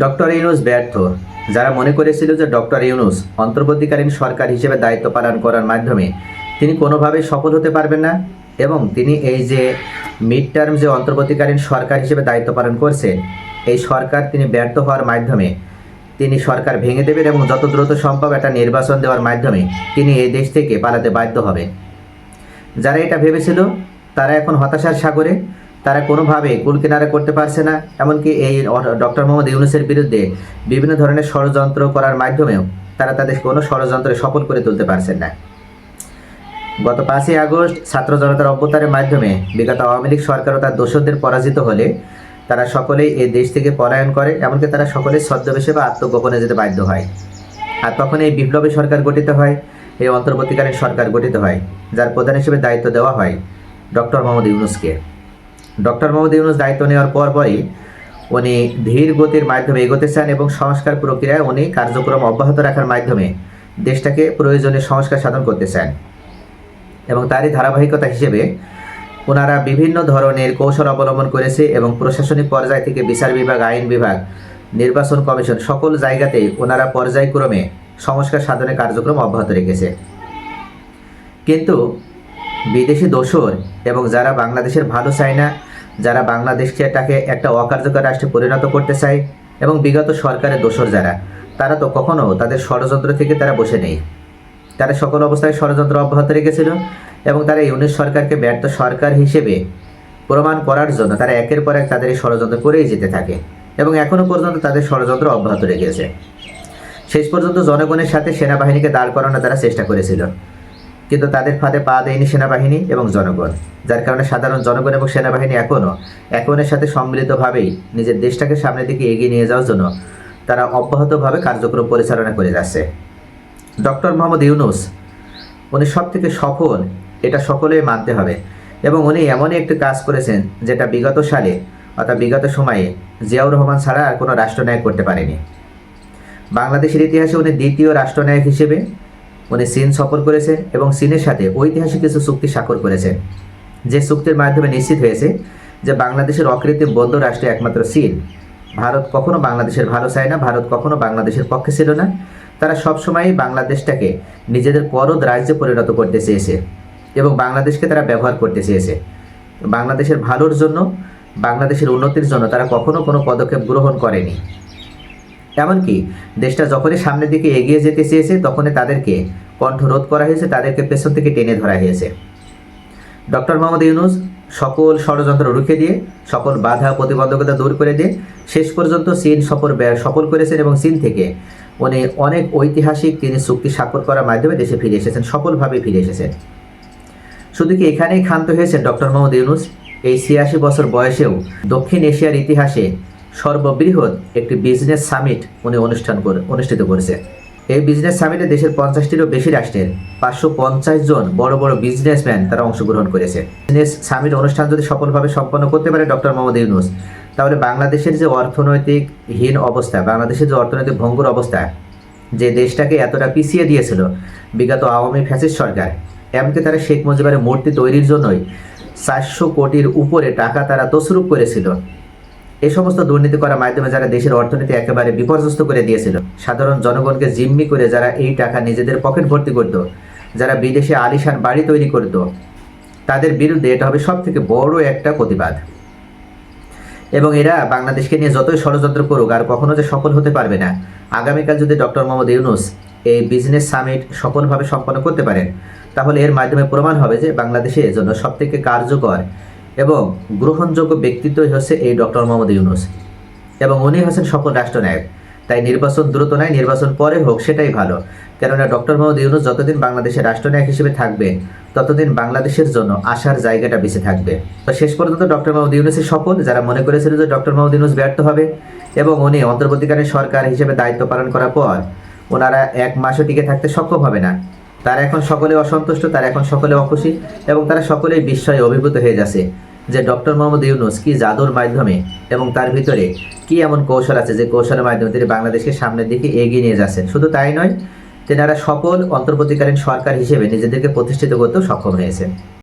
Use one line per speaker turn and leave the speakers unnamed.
Doctor Yunus ব্যর্থ। যারা মনে করেছিল যে ডক্টর ইউনুস অন্তর্বর্তীকালীন সরকার হিসেবে দায়িত্ব পালন করার মাধ্যমে তিনি কোনোভাবে সফল হতে পারবেন না এবং তিনি এই যে মিড টার্ম যে অন্তর্বর্তীকালীন সরকার হিসেবে দায়িত্ব পালন করছেন এই সরকার তিনি ব্যর্থ হওয়ার মাধ্যমে তিনি সরকার ভেঙে দেবেন এবং যত দ্রুত সম্ভব একটা নির্বাচন দেওয়ার মাধ্যমে তিনি এই দেশ থেকে পালাতে বাধ্য হবে যারা এটা ভেবেছিল, তারা এখন হতাশার সাগরে তারা কোনোভাবে কুল কিনারা করতে পারছে না, এমনকি এই ডক্টর মোহাম্মদ ইউনুসের বিরুদ্ধে বিভিন্ন ধরনের ষড়যন্ত্র করার মাধ্যমেও তারা তাদের কোনো ষড়যন্ত্রে সফল করে তুলতে পারছেন না। গত পাঁচই আগস্ট ছাত্র জনতার অভ্যুত্থানের মাধ্যমে বিগত আওয়ামী লীগ সরকার ও তার দোষদের পরাজিত হলে তারা সকলেই এই দেশ থেকে পলায়ন করে, এমনকি তারা সকলেই ছদ্মবেশে বা আত্মগোপনে যেতে বাধ্য হয়। আর তখন এই বিপ্লবী সরকার গঠিত হয়, এই অন্তর্বর্তীকালীন সরকার গঠিত হয়, যার প্রধান হিসেবে দায়িত্ব দেওয়া হয় ডক্টর মোহাম্মদ ইউনুসকে। ডক্টর মোহাম্মদ ইউনুস দায়িত্ব নেওয়ার পর পরই উনি ধীর গতির মাধ্যমে এগোতে চান এবং সংস্কার প্রক্রিয়ায় উনি কার্যক্রম অব্যাহত রাখার মাধ্যমে দেশটাকে প্রয়োজনীয় সংস্কার সাধন করতে চান। এবং তারই ধারাবাহিকতা হিসেবে ওনারা বিভিন্ন ধরনের কৌশল অবলম্বন করেছে এবং প্রশাসনিক পর্যায় থেকে বিচার বিভাগ, আইন বিভাগ, নির্বাচন কমিশন সকল জায়গাতেই ওনারা পর্যায়ক্রমে সংস্কার সাধনের কার্যক্রম অব্যাহত রেখেছে। কিন্তু বিদেশি দোসর এবং যারা বাংলাদেশের ভালো চায় না, যারা বাংলাদেশটাকে একটা অকার্যকর রাষ্ট্রে পরিণত করতে চায় এবং বিগত সরকারের দোসর যারা, তারা তো কখনো তাদের ষড়যন্ত্র থেকে তারা বসে নেই। তারা সকল অবস্থায় ষড়যন্ত্র অব্যাহত রেখেছিল এবং তারা ইউনিট সরকারকে ব্যর্থ সরকার হিসেবে প্রমাণ করার জন্য তারা একের পর এক তাদের এই ষড়যন্ত্র করেই যেতে থাকে এবং এখনও পর্যন্ত তাদের ষড়যন্ত্র অব্যাহত রেখেছে। শেষ পর্যন্ত জনগণের সাথে সেনাবাহিনীকে দাঁড় করানোর তারা চেষ্টা করেছিল। কিন্তু তাদের ফাঁদে পা দেয়নি সেনাবাহিনী এবং জনগণ, যার কারণে সাধারণ জনগণ এবং সেনাবাহিনী এখনও একনের সাথে সম্মিলিতভাবেই নিজের দেশটাকে সামনের দিকে এগিয়ে নিয়ে যাওয়ার জন্য তারা অব্যাহতভাবে কার্যক্রম পরিচালনা করে যাচ্ছে। ডক্টর মোহাম্মদ ইউনুস, উনি সব থেকে সফল, এটা সকলেই মানতে হবে। এবং উনি এমনই একটি কাজ করেছেন যেটা বিগত সালে, অর্থাৎ বিগত সময়ে জিয়াউর রহমান ছাড়া আর কোনো রাষ্ট্রনায়ক করতে পারেনি। বাংলাদেশের ইতিহাসে উনি দ্বিতীয় রাষ্ট্রনায়ক হিসেবে উনি চীন সফর করেছেন এবং চীনের সাথে ঐতিহাসিক কিছু চুক্তি স্বাক্ষর করেছেন যে চুক্তির মাধ্যমে নিশ্চিত হয়েছে যে বাংলাদেশের অকৃত্রিম বন্ধু রাষ্ট্রে একমাত্র চীন ভারত কখনো বাংলাদেশের ভালো চায় না, ভারত কখনো বাংলাদেশের পক্ষে ছিল না। তারা সবসময়ই বাংলাদেশটাকে নিজেদের পরদ রাজ্যে পরিণত করতে চেয়েছে এবং বাংলাদেশকে তারা ব্যবহার করতে চেয়েছে। বাংলাদেশের ভালোর জন্য, বাংলাদেশের উন্নতির জন্য তারা কখনো কোনো পদক্ষেপ গ্রহণ করেনি। এমনকি দেশটা যখনই সামনের দিকে এগিয়ে যেতে চেয়েছে, তখনই তাদেরকে কণ্ঠরোধ করা হয়েছে, তাদেরকে পেছন থেকে টেনে ধরা হয়েছে। ডক্টর মোহাম্মদ ইউনুস সকল ষড়যন্ত্র রুখে দিয়ে, সকল বাধা প্রতিবন্ধকতা দূর করে দিয়ে, শেষ পর্যন্ত চীন সফর সফল করেছেন এবং চীন থেকে উনি অনেক ঐতিহাসিক তিনি চুক্তি স্বাক্ষর করার মাধ্যমে দেশে ফিরে এসেছেন, সফলভাবে ফিরে এসেছেন। শুধু কি এখানেই ক্ষান্ত হয়েছেন ডক্টর মোহাম্মদ ইউনুস? এই ছিয়াশি বছর বয়সেও দক্ষিণ এশিয়ার ইতিহাসে সর্ববৃহৎ একটি বিজনেস সামিট উনি অনুষ্ঠান করে, অনুষ্ঠিত করেছে। এই বিজনেস সামিটে দেশের পঞ্চাশটিরও বেশি রাষ্ট্রের পাঁচশো পঞ্চাশ জন বড় বড় বিজনেসম্যান তারা অংশগ্রহণ করেছে। বিজনেস সামিট অনুষ্ঠান যদি সফলভাবে সম্পন্ন করতে পারে ডক্টর মোহাম্মদ ইউনুস, তাহলে বাংলাদেশের যে অর্থনৈতিক হীন অবস্থা, বাংলাদেশের যে অর্থনৈতিক ভঙ্গুর অবস্থা, যে দেশটাকে এতটা পিছিয়ে দিয়েছিল, বিগত আওয়ামী ফ্যাসিস্ট সরকার, এমনকি তারা শেখ মুজিবের মূর্তি তৈরির জন্যই চারশো কোটির উপরে টাকা তারা তসরুপ করেছিল এই সমস্ত দুর্নীতি করার মাধ্যমে যারা দেশের অর্থনীতি একেবারে বিপর্যস্ত করে দিয়েছিল, সাধারণ জনগণকে জিম্মি করে যারা এই টাকা নিজেদের পকেট ভর্তি করত, যারা বিদেশে আলিশান বাড়ি তৈরি করত, তাদের বিরুদ্ধে এটা হবে সব থেকে বড় একটা প্রতিবাদ। এবং এরা বাংলাদেশকে নিয়ে যতই ষড়যন্ত্র করুক, আর কখনো যে সফল হতে পারবে না। আগামীকাল যদি ডক্টর মোহাম্মদ ইউনুস এই বিজনেস সামিট সফলভাবে সম্পন্ন করতে পারেন, তাহলে এর মাধ্যমে প্রমাণ হবে যে বাংলাদেশের জন্য সবথেকে কার্যকর এবং গ্রহণযোগ্য ব্যক্তিত্বই হচ্ছে এই ডক্টর মোহাম্মদ ইউনুস। এবং উনি হচ্ছেন সফল রাষ্ট্রনায়ক। তাই নির্বাচন দ্রুত নয়, নির্বাচন পরে হোক, সেটাই ভালো। কেননা ডক্টর মোহাম্মদ ইউনুস যতদিন বাংলাদেশের রাষ্ট্রনায়ক হিসেবে থাকবে ততদিন বাংলাদেশের জন্য আসার জায়গাটা বেঁচে থাকবে। তো শেষ পর্যন্ত ডক্টর মোহাম্মদ ইউনুসের সফল যারা মনে করেছিল যে ডক্টর মোহাম্মদ ইউনুস ব্যর্থ হবে, এবং উনি অন্তর্বর্তীকালীন সরকার হিসেবে দায়িত্ব পালন করার পর ওনারা এক মাসও টিকে থাকতে সক্ষম হবে না। তারা এখন সকলে অসন্তুষ্ট, তারা এখন সকলে অখুশি, এবং তারা সকলেই বিস্ময়ে অভিভূত হয়ে যাচ্ছে। যে ডক্টর মোহাম্মদ ইউনুস কি জাদুর মাধ্যমে এবং তার ভিতরে কি এমন কৌশল আছে যে কৌশলের মাধ্যমে তিনি বাংলাদেশকে সামনের দিকে এগিয়ে নিয়ে যাচ্ছেন? শুধু তাই নয়, তেনারা সকল অন্তর্বর্তীকালীন সরকার হিসেবে নিজেদেরকে প্রতিষ্ঠিত করতেও সক্ষম হয়েছে